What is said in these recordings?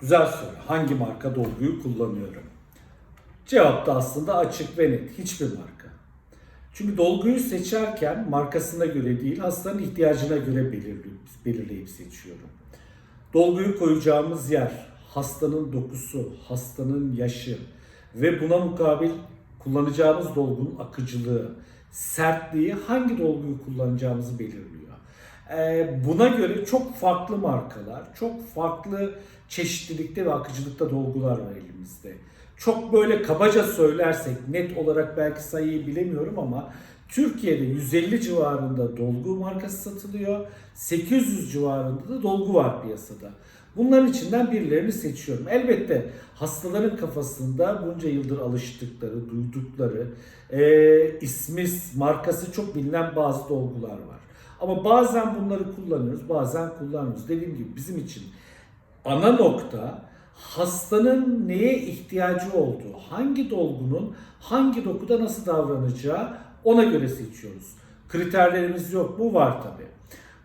Güzel soru. Hangi marka dolguyu kullanıyorum? Cevap da aslında açık ve net. Hiçbir marka. Çünkü dolguyu seçerken markasına göre değil, hastanın ihtiyacına göre belirleyip, seçiyorum. Dolguyu koyacağımız yer, hastanın dokusu, hastanın yaşı ve buna mukabil kullanacağımız dolgunun akıcılığı, sertliği hangi dolguyu kullanacağımızı belirliyor. Ee, buna göre çok farklı markalar, çok farklı çeşitlilikte ve akıcılıkta dolgular var elimizde. Çok böyle kabaca söylersek net olarak belki sayıyı bilemiyorum ama Türkiye'de 150 civarında dolgu markası satılıyor. 800 civarında da dolgu var piyasada. Bunların içinden birilerini seçiyorum. Elbette hastaların kafasında bunca yıldır alıştıkları, duydukları, e, ismi, markası çok bilinen bazı dolgular var. Ama bazen bunları kullanıyoruz, bazen kullanmıyoruz. Dediğim gibi bizim için ana nokta hastanın neye ihtiyacı olduğu, hangi dolgunun hangi dokuda nasıl davranacağı ona göre seçiyoruz. Kriterlerimiz yok mu? Var tabi.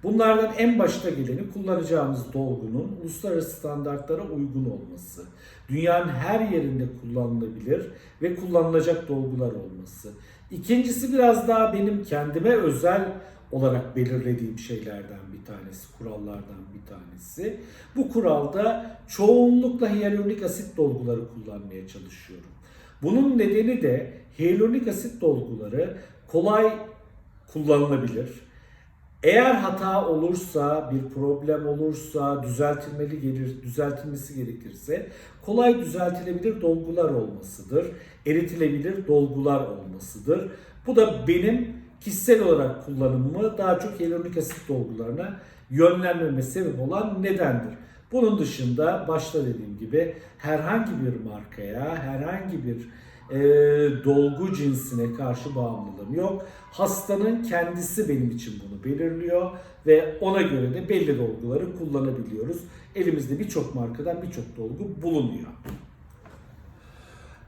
Bunlardan en başta geleni kullanacağımız dolgunun uluslararası standartlara uygun olması, dünyanın her yerinde kullanılabilir ve kullanılacak dolgular olması. İkincisi biraz daha benim kendime özel olarak belirlediğim şeylerden bir tanesi, kurallardan bir tanesi. Bu kuralda çoğunlukla hyaluronik asit dolguları kullanmaya çalışıyorum. Bunun nedeni de hyaluronik asit dolguları kolay kullanılabilir. Eğer hata olursa, bir problem olursa, düzeltilmeli gelir, düzeltilmesi gerekirse kolay düzeltilebilir dolgular olmasıdır. Eritilebilir dolgular olmasıdır. Bu da benim kişisel olarak kullanımımı daha çok hyaluronik asit dolgularına yönlenmeme sebep olan nedendir. Bunun dışında başta dediğim gibi herhangi bir markaya, herhangi bir e, dolgu cinsine karşı bağımlılığım yok. Hastanın kendisi benim için bunu belirliyor ve ona göre de belli dolguları kullanabiliyoruz. Elimizde birçok markadan birçok dolgu bulunuyor.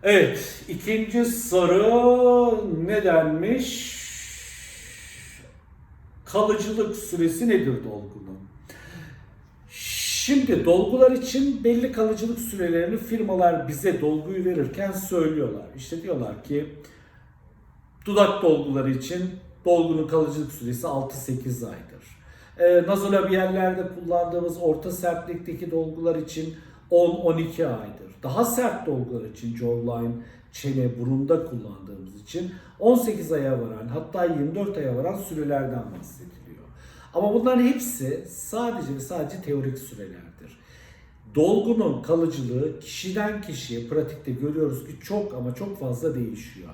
Evet, ikinci soru ne denmiş? Kalıcılık süresi nedir dolgunun? Şimdi dolgular için belli kalıcılık sürelerini firmalar bize dolguyu verirken söylüyorlar. İşte diyorlar ki dudak dolguları için dolgunun kalıcılık süresi 6-8 aydır. E, nazolabiyellerde kullandığımız orta sertlikteki dolgular için 10-12 aydır. Daha sert dolgular için jawline, çene, burunda kullandığımız için 18 aya varan hatta 24 aya varan sürelerden bahsediliyor. Ama bunların hepsi sadece ve sadece teorik sürelerdir. Dolgunun kalıcılığı kişiden kişiye pratikte görüyoruz ki çok ama çok fazla değişiyor.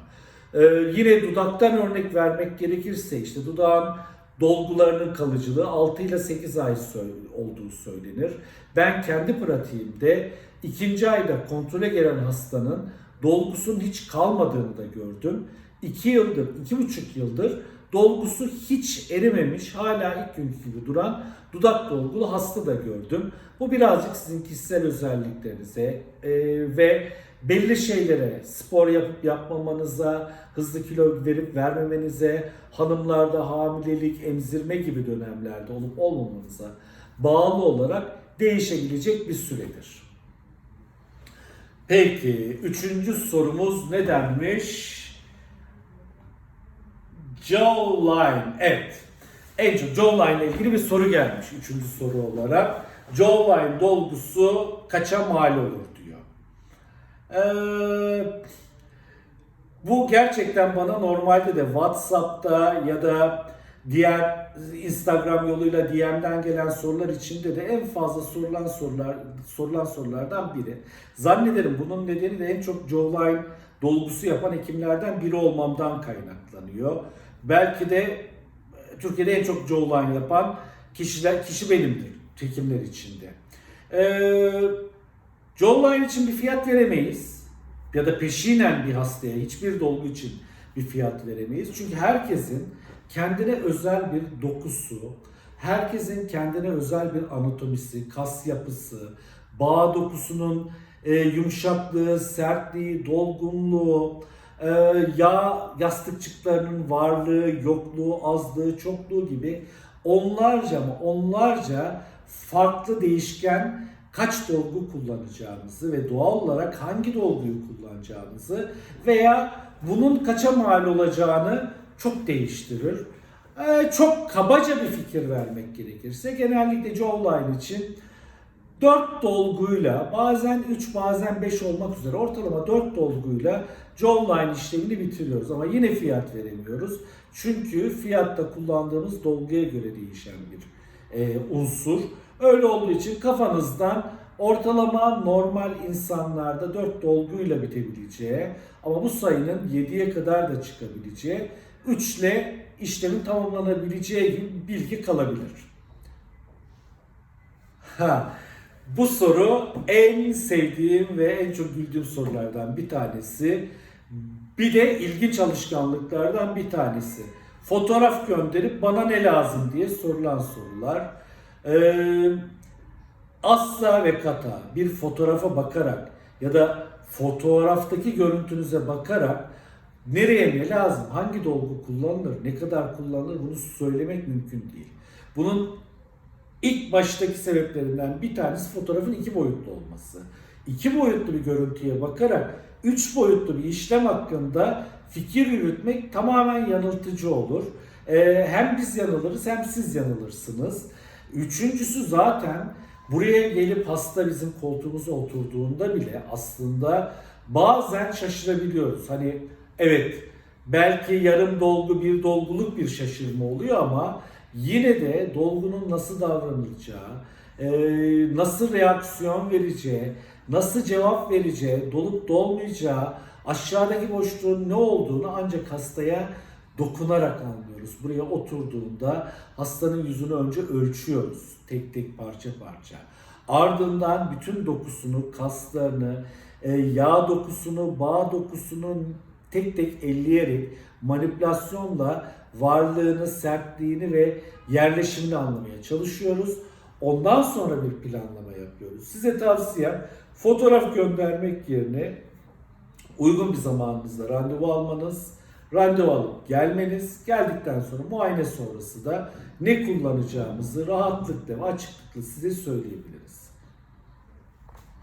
Ee, yine dudaktan örnek vermek gerekirse işte dudağın dolgularının kalıcılığı 6 ile 8 ay olduğu söylenir. Ben kendi pratiğimde ikinci ayda kontrole gelen hastanın dolgusunun hiç kalmadığını da gördüm. 2 yıldır, 2,5 yıldır dolgusu hiç erimemiş, hala ilk günkü gibi duran dudak dolgulu hasta da gördüm. Bu birazcık sizin kişisel özelliklerinize e, ve belli şeylere, spor yapıp yapmamanıza, hızlı kilo verip vermemenize, hanımlarda hamilelik, emzirme gibi dönemlerde olup olmamanıza bağlı olarak değişebilecek bir süredir. Peki, üçüncü sorumuz ne denmiş? Jawline. Evet. En çok jawline ile ilgili bir soru gelmiş. Üçüncü soru olarak. Jawline dolgusu kaça mal olur diyor. Ee, bu gerçekten bana normalde de WhatsApp'ta ya da diğer Instagram yoluyla DM'den gelen sorular içinde de en fazla sorulan sorular sorulan sorulardan biri. Zannederim bunun nedeni de en çok jawline dolgusu yapan hekimlerden biri olmamdan kaynaklanıyor. Belki de e, Türkiye'de en çok jawline yapan kişiler kişi benimdir hekimler içinde. Ee, jawline için bir fiyat veremeyiz ya da peşinen bir hastaya hiçbir dolgu için bir fiyat veremeyiz. Çünkü herkesin kendine özel bir dokusu, herkesin kendine özel bir anatomisi, kas yapısı, bağ dokusunun e, yumuşaklığı, sertliği, dolgunluğu, e, yağ yastıkçıklarının varlığı, yokluğu, azlığı, çokluğu gibi onlarca mı onlarca farklı değişken kaç dolgu kullanacağımızı ve doğal olarak hangi dolguyu kullanacağımızı veya bunun kaça mal olacağını çok değiştirir. Ee, çok kabaca bir fikir vermek gerekirse genellikle jawline için 4 dolguyla bazen 3 bazen 5 olmak üzere ortalama 4 dolguyla jawline işlemini bitiriyoruz ama yine fiyat veremiyoruz. Çünkü fiyatta kullandığımız dolguya göre değişen bir e, unsur. Öyle olduğu için kafanızdan ortalama normal insanlarda 4 dolguyla bitebileceği ama bu sayının 7'ye kadar da çıkabileceği 3 ile işlemin tamamlanabileceği gibi bilgi kalabilir. Ha, bu soru en sevdiğim ve en çok güldüğüm sorulardan bir tanesi. Bir de ilginç alışkanlıklardan bir tanesi. Fotoğraf gönderip bana ne lazım diye sorulan sorular. Ee, asla ve kata bir fotoğrafa bakarak ya da fotoğraftaki görüntünüze bakarak nereye ne lazım, hangi dolgu kullanılır, ne kadar kullanılır bunu söylemek mümkün değil. Bunun ilk baştaki sebeplerinden bir tanesi fotoğrafın iki boyutlu olması. İki boyutlu bir görüntüye bakarak üç boyutlu bir işlem hakkında fikir yürütmek tamamen yanıltıcı olur. Ee, hem biz yanılırız hem siz yanılırsınız. Üçüncüsü zaten buraya gelip hasta bizim koltuğumuza oturduğunda bile aslında bazen şaşırabiliyoruz. Hani evet belki yarım dolgu bir dolguluk bir şaşırma oluyor ama yine de dolgunun nasıl davranılacağı, e, nasıl reaksiyon vereceği, nasıl cevap vereceği, dolup dolmayacağı, aşağıdaki boşluğun ne olduğunu ancak hastaya dokunarak anlıyoruz. Buraya oturduğunda hastanın yüzünü önce ölçüyoruz tek tek parça parça. Ardından bütün dokusunu, kaslarını, e, yağ dokusunu, bağ dokusunu tek tek elleyerek manipülasyonla varlığını, sertliğini ve yerleşimini anlamaya çalışıyoruz. Ondan sonra bir planlama yapıyoruz. Size tavsiyem fotoğraf göndermek yerine uygun bir zamanınızda randevu almanız, randevu alıp gelmeniz, geldikten sonra muayene sonrası da ne kullanacağımızı rahatlıkla ve açıklıkla size söyleyebiliriz.